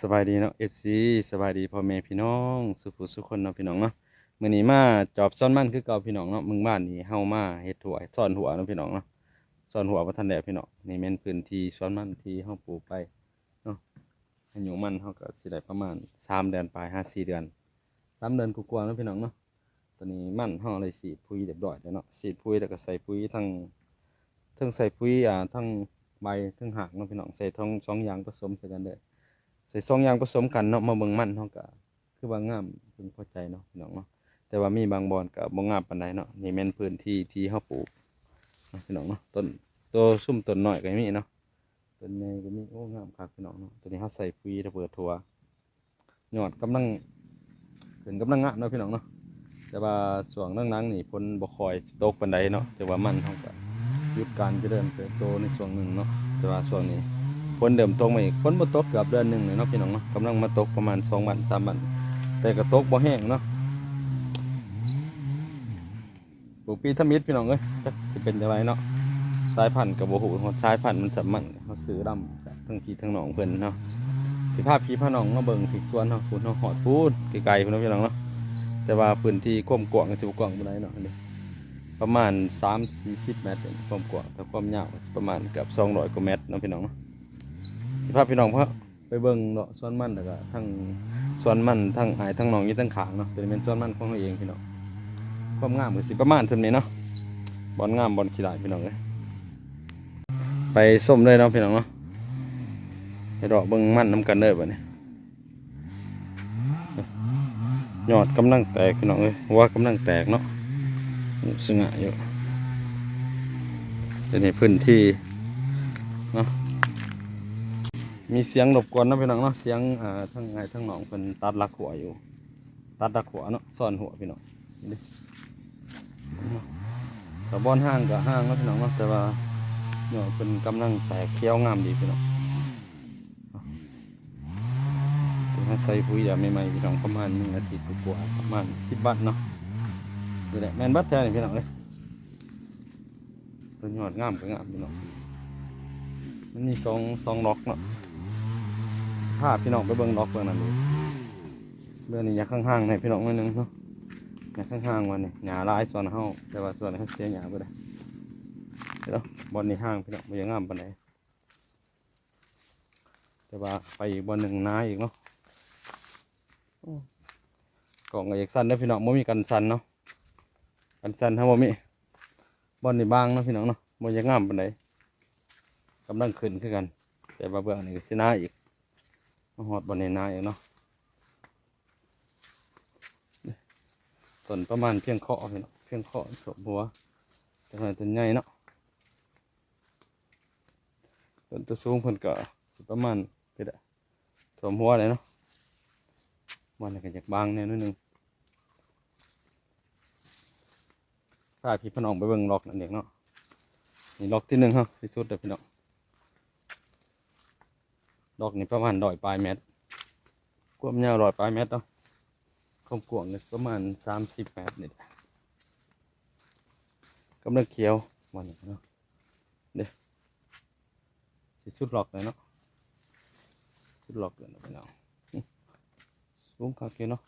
สบายดีเนาะ FC สบายดีพ่อแม่พี่น้องสุขสุขคนเนาะพี่น้องเนาะมื้อนี้มาจอบซ่อนมันคือเก่าพี่น้องเนาะมึงบ้านนี้เฮามาเฮ็ดถั่วซ่อนหัวเนาะพี่น้องเนาะซ่อนหัวบ่ทันแล้วพี่น้องนี่แม่นพื้นที่ซ่อนมันที่เฮาปลูกไปเนาะอายุมันเฮาก็สิได้ประมาณ3เดือนปลาย5 4เดือน3เดือนกว่าๆเนาะพี่น้องเนาะตอนนี้มันเฮาเลยฉีดปุ๋ยเรียบร้อยแล้วเนาะฉีดปุ๋ยแล้วก็ใส่ปุ๋ยทั้งทั้งใส่ปุ๋ยอ่าทั้งใบทั้งหากเนาะพี่น้องใส่ทั้งสองอย่างผสมใส่กันเด้อ ใส่สองอย่างผสมกันเนาะมาเบิ่งมันเฮาก็คือว่างามเพิ่นพอใจเนาะพี่น้องเนาะแต่ว่ามีบางบอนก็บ่งามปานใดเนาะนี่แม่นพื้นที่ที่เฮาปลูกเนาะพี่น้องเนาะต้นโตซุ่มต้นน้อยก็มีเนาะต้นใหญ่ก็มีโอ้งามคักพี่น้องเนาะตัวนี้เฮาใส่ปุ๋ยระเบิดทั่วยอดกำลังขึ้นกำลังงามเนาะพี่น้องเนาะแต่ว่าช่วงหลังๆนี่ฝนบ่คอยตกปานใดเนาะแต่ว่ามันเฮาก็หยุดการเจริญเติบโตในช่วงหนึงเนาะแต่ว่าช่วงนี้ ฝนเดิมตกมาอีกฝนบ่ตกเกือบเดือนหนึ่งเลยเนาะพี่น้องเนาะกำลังมาตกประมาณสองวันสามวัน แต่ก็ตกบ่แห้งเนาะปลูกปีทมิดพี่น้องเอ้ยจักสิเป็นจังไดเนาะสายพันธุ์กับโบ่ฮู้สายพันธุ์มันสำมันเฮาซื้อดำจากทั้งพี่ทั้งน้องเพิ่นเนาะสิพาพพี่พาน้องมาเบิ่งพริกสวนเนาะคุณเฮาฮอดพูดไกลๆพี่น้องเนาะแต่ว่าพื้นที่กว้างกว้างก็สิบ่กว้างปานใดเนาะอันนี้ประมาณ 3-40 เมตรเองความกว้างแต่ความยาวประมาณเกือบ200กว่าเมตรเนาะพี่น้องเนาะ สิพาพี่น้องเพาะไปเบิ่งเนาะสวนมันแล้วก็ทั้งสวนมันทั้งอายทั้งหนองยู่ทั้งขางเนาะเป็นเป็นสวนมันของเราเองพี่น้องความงามก็สิประมาณส่ำนี้เนาะบอนงามบอนขี้ลายพี่น้องเลยไปส้มเลยเนาะพี่น้องเนาะไปดอกเบิ่งมันน้ำกันเด้อบัดนี้ยอดกำลังแตกพี่น้องเอ้ยว่ากำลังแตกเนาะสง่าอยู่เดี๋ยวนี้พื้นที่ มีเสียงรบกวนนะพี่น้องเนาะเสียงอ่าทั้งไงทั้งหนองเป็นตัดลักหัวอยู่ ตัดลักหัวเนาะซ่อนหัวพี่น้องนี่ดิแต่บอนห้างกับห้างเนาะพี่น้องเนาะแต่ว่าเนาะเป็นกำลังแตกเคี้ยวงามดีพี่น้องถึงใส่ปุ๋ยยาใหม่ๆพี่น้องประมาณหนึ่งอาทิตย์กว่าประมาณสิบบาทเนาะนี่แหละแมนบัตแท้นี่พี่น้องเลยตัวยอดงามก็งามพี่น้องมันมีสองสองล็อกเนาะ พาพี่น้องไปเบิ่งล็อกเบิ่งนั่นดูเบิ่งนี่อยาข้างๆในพี่น้องหนิดนึงเนาะอยาข้างๆวันนี่หญ้าลายส่วนเฮาแต่ว่าส่วนเฮาเสียหญ้าบ่ได้เดี๋ยวบอลนี่ห้างพี่น้องบ่อยังงามปานใดแต่ว่าไปอีกบอลหนึ่งนาอีกเนาะกล่องก็อกสั่นเด้พี่น้องบ่มีกันสั่นเนาะกันสั่นเฮาบ่มีบอลนี่บางนะพี่น้องเนาะบ่อยังงามปานใดกำลังขึ้นคือกัน แต่ว่าเบื้องนี่ก็สินาอีก หอดบนในนาเองเนาะต้นประมาณเพียงเคาะพี่เนาะเพียงเคาะสมหัวแต่ว่าต้นใหญ่เนาะต้นตัวสูงเพิ่นก็ประมาณเป็นอะสมหัวเลยเนาะมันก็จากบางแน่นิดนึงพาพี่พน้องไปเบิ่งล็อกนั่นเองเนาะนี่ล็อกที่หนึ่งฮะที่สุดเลยพี่น้อง ดอกนี่ประมาณร้อยปลายเมตรความยาวร้อยปลายเมตรเนาะความกว้างนี่ประมาณสามสิบเมตรนี่แหละกำลังเขียววันเนาะเด้สิชุดหลอกเลยเนาะชุดหลอกเลยนะพี่น้องสูงคักอยู่เนาะ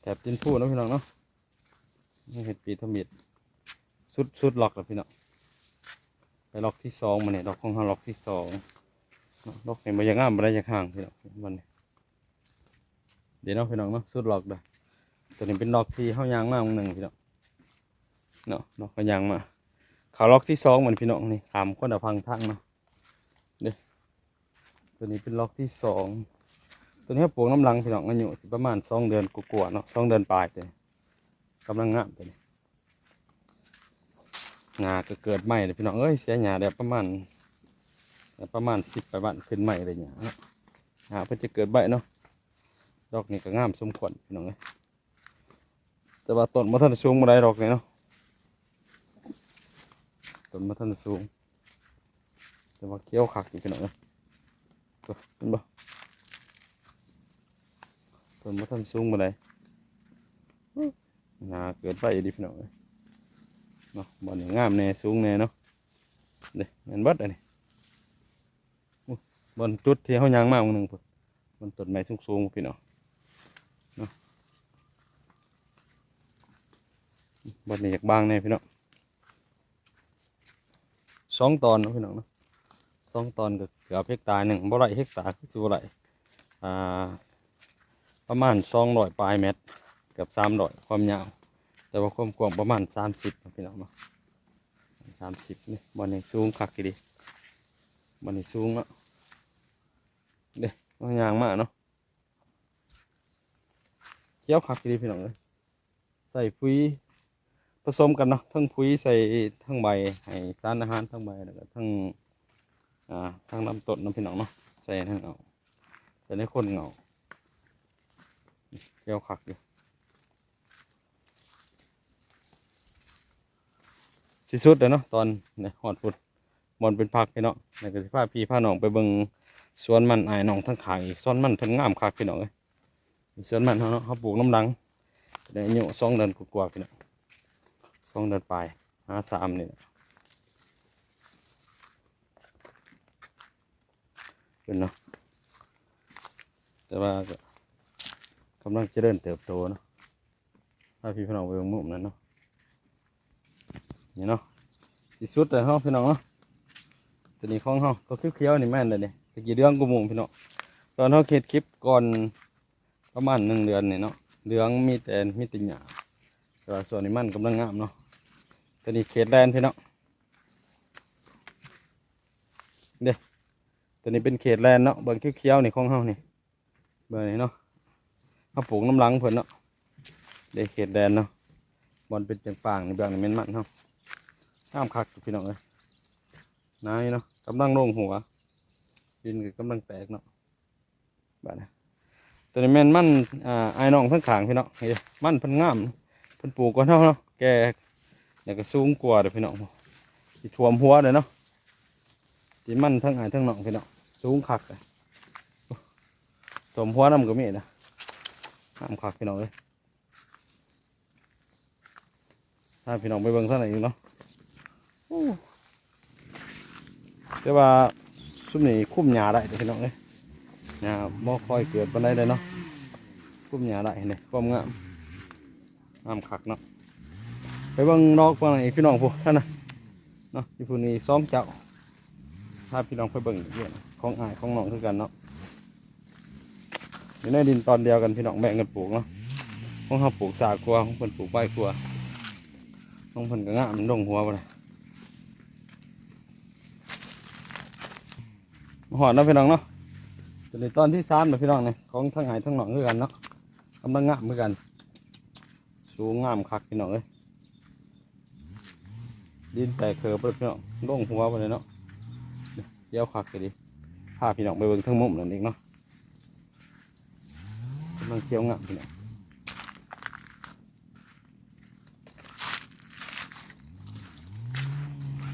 แถบจินพูเนาะพี่น้องเนาะนี่เห็ดปีทมิด สุดสุดล็อกแล้วพี่น้องไปล็อกที่สองมาเนี่ยล็อกของเขาล็อกที่สองล็อกเนี่ยมันยังงามมันได้ยังห่างพี่น้องมันนี่เดี๋ยวเนาะพี่น้องเนาะสุดล็อกเลยตัวนี้เป็นล็อกที่เขายางมากหนึ่งพี่น้องเนาะล็อกเขายางมาเขาล็อกที่สองเหมือนพี่น้องนี่ขามก้นดาพังทั้งเนาะเดี๋ยวตัวนี้เป็นล็อกที่สองตัวนี้ปลูกน้ำลังพี่น้องอายุสิประมาณสองเดือนกว่าๆเนาะสองเดือนปลายเลยกำลังงามตัวนี้ งาก็เกิดใหม่เลยพี่น้องเอ้ยเสียหยาได้ประมาณประมาณสิบไปบ้านขึ้นใหม่เลยเนี่ยเนาะเพื่อจะเกิดใบเนาะดอกนี่ก็งามสมควรพี่น้องเอ้ยแต่ว่าต้นมาทันสูงมาได้ดอกนี่เนาะต้นมาทันสูงแต่ว่าเกี้ยวขักอยู่พี่น้องเอ้ยตัวเห็นบ่ต้นมาทันสูงมาได้งาเกิดใบดีพี่น้องเอ้ย เนาะบ่อนนี่งามแน่สูงแน่เนาะเด้แม่นบิดอันนี้อู้บนจุดที่เฮายางมาองหนึงพุ่นบนต้นไม้สูงๆพี่น้องเนาะบนนี้อยากบางแน่พี่น้องสองตอนนะพี่น้องเนาะสองตอนก็เกือบเฮกตาร์หนึ่งบ่ไรเฮกตาร์คือสิบ่ไรอ่าประมาณสองร้อยปลายเมตรเกือบสามร้อยความยาว แต่ว่าความกว้างประมาณสามสิบพี่น้องเนาะสามสิบนี่บอลนี่สูงคักกี่ดิบอลนี่สูงเนาะเด้ก็ยางมากเนาะเคี้ยวคักกี่ดิพี่น้องเลยใส่ปุ๋ยผสมกันเนาะทั้งปุ๋ยใส่ทั้งใบให้สารอาหารทั้งใบแล้วก็ทั้งอ่าทั้งลำต้นนาะพี่น้องเนาะใส่ทั้งเอาใส่ในคนเหงาเกี่ยวคักอยู่ สิสุดเลยเนาะตอนนี่หอดฟุดบอลเป็นพักพี่เนาะในกสิพาพี่พาหนองไปเบิ่งสวนมันไอายน้องทั้งขางอีกสวนมันเพิ่นงามคักพี่น้องเอ้ยสวนมันเขาเนาะเขาปลูกน้ำดังได้อายุสองเดือนกว่าๆพี่น้องสองเดือนปลายหาสามนี่เป็นเนาะแต่ว่าก็กำลังจะเริญเติบโตเนาะถ้าพี่พี่น้องไปเบิ่งมุมนั้นเนาะ นี่เนาะที่สุดเลยเฮาพี่น้องเนาะตัวนี้ของเฮาก็เขียวๆนี่แม่นเลยเนี่ยตะกี้เดืองกูมุมพี่น้องตอนเฮาเฮ็ดคลิปก่อนประมาณหนึ่งเดือนนี่เนาะเดืองมีแต่มีแต่หญ้าแต่ว่าส่วนนี้มันกำลังงามเนาะตัวนี้เขตแดนพี่น้องเด้ตัวนี้เป็นเขตแลนเนาะเบิ่งเขียวๆนี่ของเฮานี่เบิ่งนี่เนาะเขาปลูกน้ำหลังเพิ่นเนาะเด็เขตแดนเนาะบอลเป็นจังปางในเบื้องนี่แม่นมันเนา ห้ามคักพี่น้องเอ้ยนายเนาะกำลังลงหัว ดินก็กำลังแตกเนาะบ้านะตัวนี้แม่นมันอ่าไอ้น้องทั้งขางพี่น้องเฮ้ยมันพิ่นงามพิ่นปลูกก่อนเนาเนาะแกเนี่ยก็สูงกว่าเด้อพี่น้องที่ท่วมหัวเลยเนาะที่มันทั้งไอ้ทั้งน้องพี่น้องสูงคักเลยท่วมหัวน้ำก็มีนะห้ามคักพี่น้องเลยถ้าพี่น้องไปเบิ่งท่านไหนอีกเนาะ แต่ว่าซุมนี้คุ้มหญ้าได้เด้อพี่น้องเลยหญ้าบ่ค่อยเกิดปานใดเลยเนาะคุ้มหญ้าได้เนี่ยความงามงามคักเนาะไปเบิ่งนอกฝั่งไหนพี่น้องผู้ท่านนะเนาะที่ผู้นี้สองเจ้าถ้าพี่น้องไปเบิ่งอีกเรื่องของอายของน้องคือกันเนาะอยู่ในดินตอนเดียวกันพี่น้องแบ่งกันปลูกเนาะของเขาปลูกสากลัวของเพิ่นปลูกใบกลัวของเพิ่นก็งามดงหัวไปเลยมา หอดนะพี่น้องเนาะตัวนี้ตอนที่สามนาะพี่น้องเนี่ยของทั้งหายทั้งหนองคือกันเนาะกำลังงามเหมือนกัน สูงงามคักพี่น้องเอ้ยดินแตกเขือบเลยพี่น้องดงหัวไปเลยเนาะเดี๋ยวคักเลยดิพาพี่น้องไปเบิ่งทั้งมุมนั่นเองเนาะกำลังเคี้ยวงามพี่น้อง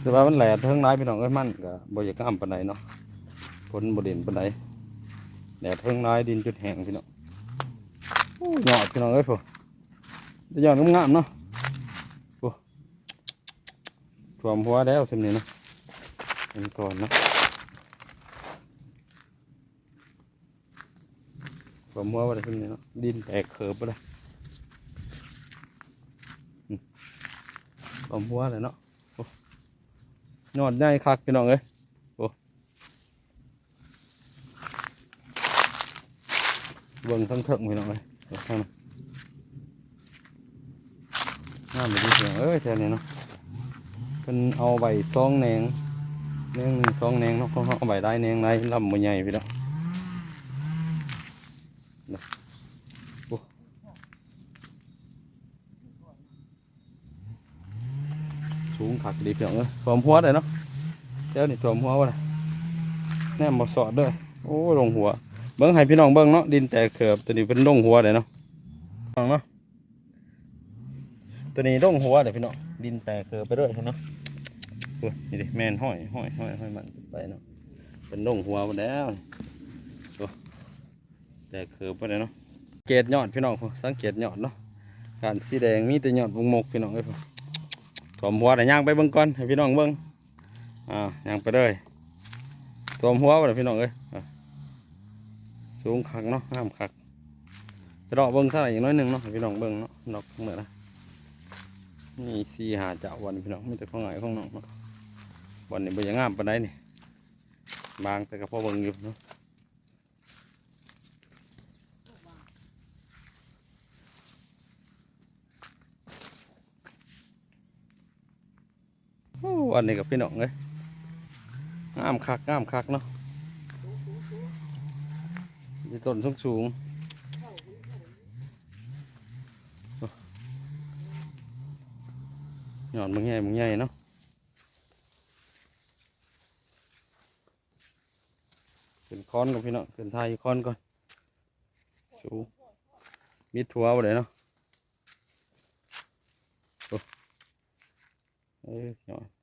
แต่ว่ามันแหลดเทิงร้ายพี่น้องเอ้ยมันก็บ่อยากงามปานใดเนาะ ผลบ่เด่นปานใดแหลดเทิงร้ายดินจุดแห้งพี่น้องโอ้ยอดพี่น้องเอ้ยพวกจะยอดงามเนาะโอ้ท่วมหัวแล้วสินี้เนะเป็นก่อนเนาะผมว่าอะไรขึ้นเนี่ยเนาะดินแตกเขิบไปเลยอืมผมว่าเลยเนาะโอ้ยอดใหญ่คักพี่น้องเอ้ย โอ้เบิ่งทั้งเถิงพี่น้องเอ้ยโอ้ท่านน่าไปดีพี่น้องเอ้ยแถวนี้เนาะเป็นเอาใบซองแหน เนาะเขาเอาใบได้แหนงได้ลำมันใหญ่พี่น้องสูงขักดีเพียงเลยถ่วมหัวเลยเนาะเจ้านี่ถ่วมหัววะเลยแน่มาสอดเด้วยโอ้ลงหัวเบิ้งให้พี่น้องเบิ้งเนาะดินแตกเขือบตัวนี้เป็นลงหัวเลยเนาะน้องเนาะตัวนี้ลงหัวเลยพี่น้องดินแตกเขือบไปด้วยเนาะนี่ดิแมนห้อยห้อยห้อยห้อยมันไปเนาะเป็นลงหัวหมดแล้วโอ้แตกเขือบไปเลยเนาะเกตยอดพี่น้องสังเกตยอดเนาะการสีแดงมีแต่ยอดวงมกพี่น้องเอ้ยถมหัวแต่ย่างไปเบิ่งก่อนให้พี่น้องเบิ่งอ้าวยังไปเลยตัวมหัวไปเลยพี่น้องเอ้ย สูงคักเนาะงามคักจะรอเบิ้งเท่าไหร่อย่างน้อยหนึ่งเนาะพี่น้องเบิ้งเนาะดอกเหมือนนะนี่สีหาเจ้าวันพี่น้องไม่แต่ของไหนของน้องเนาะวันนี้บ่ยังงามปานใดนี่บางแต่ก็พอเบิ้งอยู่เนาะโอ้วันนี้กับพี่น้องเลยงามคักงามคักเนาะ มีต้นสูงสูงๆโอ้หย่อนมึงใหญ่มึงใหญ่เนาะขึ้นคอนกับพี่น้องขึ้นทายคอนก่อนสูงมีทัวร์บ่เลยเนาะโอ้